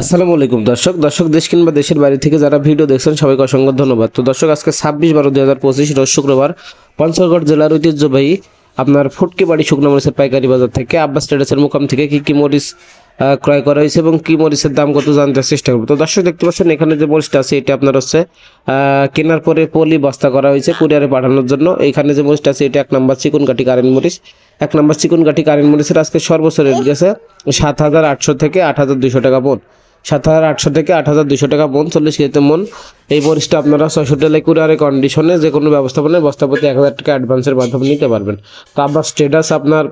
আসসালামু আলাইকুম। দর্শক দর্শক দেশ কিংবা দেশের বাইরে থেকে যারা ভিডিও দেখছেন, সবাইকে অসংখ্য ধন্যবাদ। তো দর্শক, আজকে ছাব্বিশ বারো দুই হাজার পঁচিশ রোজ শুক্রবার পঞ্চগড় জেলার ঐতিহ্যবাহী আপনার ফুটকি বাড়ি শুকনো মরিচের পাইকারি বাজার থেকে আব্বাস ট্রেডার্সের মুকাম থেকে কি কি মরিচ ক্রয় করা হয়েছে এবং কি মরিচের দাম কত জানতে চেষ্টা করব। তো দর্শক, দেখতে পাচ্ছেন এখানে যে মরিচটা আছে, এটা আপনার হচ্ছে কেনার পরে পলি বস্তা করা হয়েছে কুরিয়ারে পাঠানোর জন্য। এখানে যে মরিচটা আছে, এটা এক নম্বর চিকুন কাঠি কারেন্ট মরিচ। এক নম্বর চিকুন কাঠি কারেন্ট মরিচের আজকে সর্বোচ্চ রেট গেছে সাত হাজার আটশো থেকে আট হাজার দুইশো টাকা মন সাত হাজার আটশো থেকে আট হাজার দুশো টাকা মন চল্লিশ কেজিতে মন। এই মরিচটা আপনারা ছয়শো টাকা কুরিয়ারে কন্ডিশনে যে কোনো ব্যবস্থাপনায় বস্তাপতি এক হাজার টাকা অ্যাডভান্সের মাধ্যমে নিতে পারবেন। তো আপনার স্টেটাস আপনার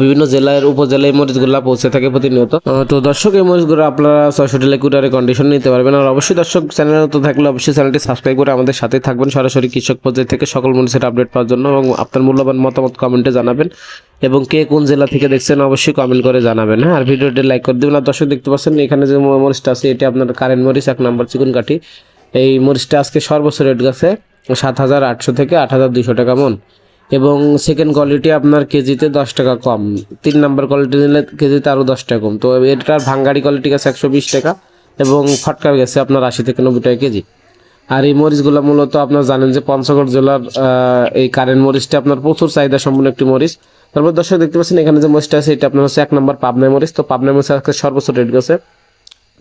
বিভিন্ন জেলার উপজেলায় মরিচগুলো পৌঁছে থাকে প্রতিনিয়ত। তো দর্শক, এই মরিচগুলো আপনারা ছয়শো কুরিয়ারে কন্ডিশন নিতে পারবেন। আর অবশ্যই দর্শক চ্যানেল তো থাকলে অবশ্যই চ্যানেলটি সাবস্ক্রাইব করে আমাদের সাথে থাকবেন। সরাসরি কৃষক পর্যায় থেকে সকল মরিচের আপডেট পাওয়ার জন্য এবং আপনার মূল্যবান মতামত কমেন্টে জানাবেন। এবং কে কোন জেলা থেকে দেখছেন অবশ্যই কমেন্ট করে জানাবেন। হ্যাঁ আর ভিডিওটি লাইক করে দেবেন। আর দর্শক, দেখতে পাচ্ছেন, এখানে যে মরিচটা আছে, এটি আপনার কারেন্ট মরিচ, এক নম্বর চিকুন কাঠি এই মরিচটা আজকে সর্বোচ্চ রেট গেছে সাত হাজার আটশো থেকে আট হাজার দুশো টাকা মন। এবং সেকেন্ড কোয়ালিটি আপনার কেজিতে দশ টাকা কম। তিন নাম্বার কোয়ালিটি নিলে কেজিতে আরও দশ টাকা কম। তো এটার ভাঙ্গারি কোয়ালিটি গেছে একশো বিশ টাকা এবং ফটকা গেছে আপনার আশি থেকে নব্বই টাকা কেজি। আর এই মরিচগুলো মূলত আপনার জানেন যে পঞ্চগড় জেলার এই কারেন্ট মরিচটা আপনার প্রচুর চাহিদা সম্পন্ন একটি মরিচ। তারপর দর্শক দেখতে পাচ্ছেন এখানে যে মরিচটা আছে, এটা আপনার হচ্ছে এক নম্বর পাবনা মরিচ। তো পাবনা মরিচ আজকে সর্বোচ্চ রেট গেছে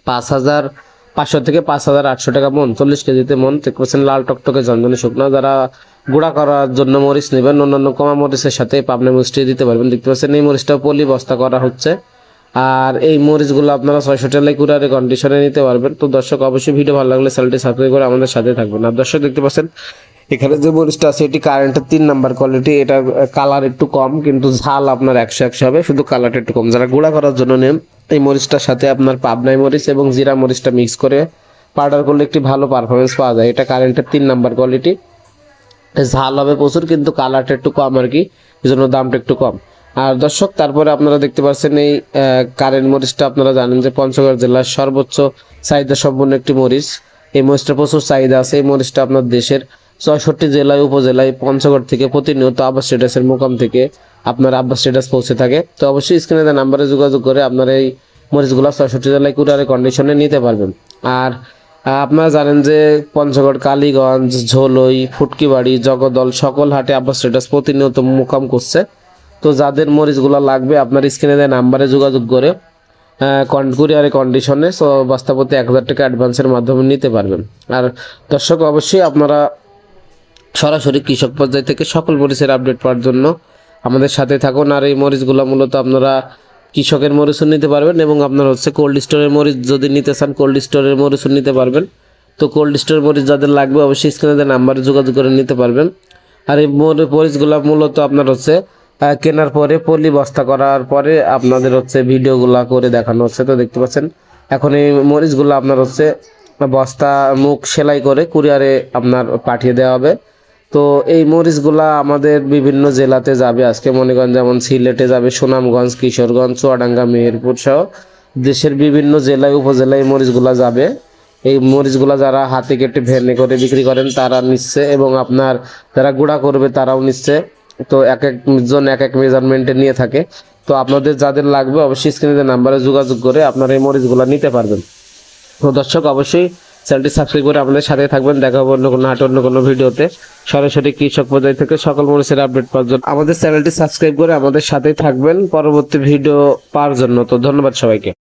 পাঁচ হাজার পাঁচশো থেকে পাঁচ হাজার আটশো টাকা মন, চল্লিশ কেজিতে মন। দেখতে পাচ্ছেন লাল টকটকে জন্দনী শুকনা। যারা গুঁড়া করার জন্য মরিচ নেবেন, অন্যান্য কমা মরিচের সাথে পাবনা মরিচটি দিতে পারবেন। দেখতে পাচ্ছেন এই মরিচটা পলি বস্তা করা হচ্ছে। আর এই মরিচগুলো আপনারা ছয়শো টাকায় কুড়ারে কন্ডিশনে নিতে পারবেন। তো দর্শক, অবশ্যই ভিডিও ভালো লাগলে চ্যানেলটি সাবস্ক্রাইব করে আমাদের সাথে থাকবেন। আর দর্শক, দেখতে পাচ্ছেন, এখানে যে মরিচটা আছে, এটি কারেন্টের তিন নাম্বার কোয়ালিটি এটা কালার একটু কম, কিন্তু ঝাল আপনার একশো একশো হবে। শুধু কালারটা একটু কম। যারা গুঁড়া করার জন্য নেন, এই মরিচটার সাথে আপনার পাবনাই মরিচ এবং জিরা মরিচটা মিক্স করে পাউডার করলে একটি ভালো পারফরমেন্স পাওয়া যায়। এটা কারেন্টের তিন নাম্বার কোয়ালিটি ঝাল হবে প্রচুর, কিন্তু কালারটা একটু কম আর কি, এই জন্য দামটা একটু কম। আর দর্শক, তারপরে আপনারা দেখতে পাচ্ছেন এই কারেন্ট মরিচটা আপনারা জানেন যে পঞ্চগড় জেলার সর্বোচ্চ চাহিদা সম্পন্ন একটি মরিচ। এই মরিচটা প্রচুর চাহিদা আছে, এই মরিচটা আপনার দেশের ছয়ষট্টি জেলায়, উপজেলায়, পঞ্চগড় থেকে প্রতিনিয়ত আব্বাস স্টেটাসের মোকাম থেকে আপনার আব্বাস স্টেটাস পৌঁছে থাকে। তো অবশ্যই স্ক্রিনে নাম্বারে যোগাযোগ করে আপনার এই মরিচগুলো ছয়ষট্টি জেলায় কুরিয়ারে কন্ডিশনে নিতে পারবেন। আর আপনারা জানেন যে পঞ্চগড়, কালীগঞ্জ, ঝোলই, ফুটকিবাড়ি, জগদল সকল হাটে আব্বাস স্টেটাস প্রতিনিয়ত মোকাম করছে। তো যাদের মরিচগুলো লাগবে, আপনার স্ক্রিনে দেয় নাম্বারে যোগাযোগ করে কুরিয়ারে কন্ডিশনে সো বস্তাপতি এক হাজার টাকা অ্যাডভান্সের মাধ্যমে নিতে পারবেন। আর দর্শক, অবশ্যই আপনারা সরাসরি কৃষক পর্যায় থেকে সকল মরিচের আপডেট পাওয়ার জন্য আমাদের সাথে থাকুন। আর এই মরিচগুলো মূলত আপনারা কৃষকের মরিচও নিতে পারবেন এবং আপনার হচ্ছে কোল্ড স্টোরের মরিচ যদি নিতে চান কোল্ড স্টোরের মরিচও নিতে পারবেন। তো কোল্ড স্টোরের মরিচ যাদের লাগবে অবশ্যই স্ক্রিনে নাম্বারে যোগাযোগ করে নিতে পারবেন। আর এই মরি- মরিচগুলো মূলত আপনার হচ্ছে কেনার পরে পলি বস্তা করার পরে আপনাদের হচ্ছে ভিডিওগুলো করে দেখানো হচ্ছে, তো দেখতে পাচ্ছেন। এখন এই মরিচগুলো আপনার হচ্ছে বস্তা, মুখ সেলাই করে কুরিয়ারে আপনার পাঠিয়ে দেওয়া হবে। তো এই মরিচগুলা আমাদের বিভিন্ন জেলাতে যাবে। আজকে মনে করেন যেমন সিলেটে যাবে, সুনামগঞ্জ, কিশোরগঞ্জ, চুয়াডাঙ্গা, মেহেরপুর সহ দেশের বিভিন্ন জেলায়, উপজেলায় এই মরিচগুলা যাবে। এই মরিচগুলা যারা হাতে কেটে ভেনে করে বিক্রি করেন, তারা নিচ্ছে এবং আপনার যারা গুঁড়া করবে, তারাও নিচ্ছে। তো এক একজন এক এক মেজারমেন্টে নিয়ে থাকে। তো আপনাদের যাদের লাগবে, অবশ্যই স্ক্রিনে নাম্বারে যোগাযোগ করে আপনারা এই মরিচগুলা নিতে পারবেন। তো দর্শক, অবশ্যই চ্যানেলটি সাবস্ক্রাইব করে আমাদের সাথে থাকবেন। দেখা হবে অন্য কোনো হাট, অন্য কোনো ভিডিওতে। সরাসরি কৃষক পর্যায় থেকে সকল মরিচের আপডেট পাওয়ার জন্য আমাদের চ্যানেলটি সাবস্ক্রাইব করে আমাদের সাথেই থাকবেন। পরবর্তী ভিডিও পাওয়ার জন্য। তো ধন্যবাদ সবাইকে।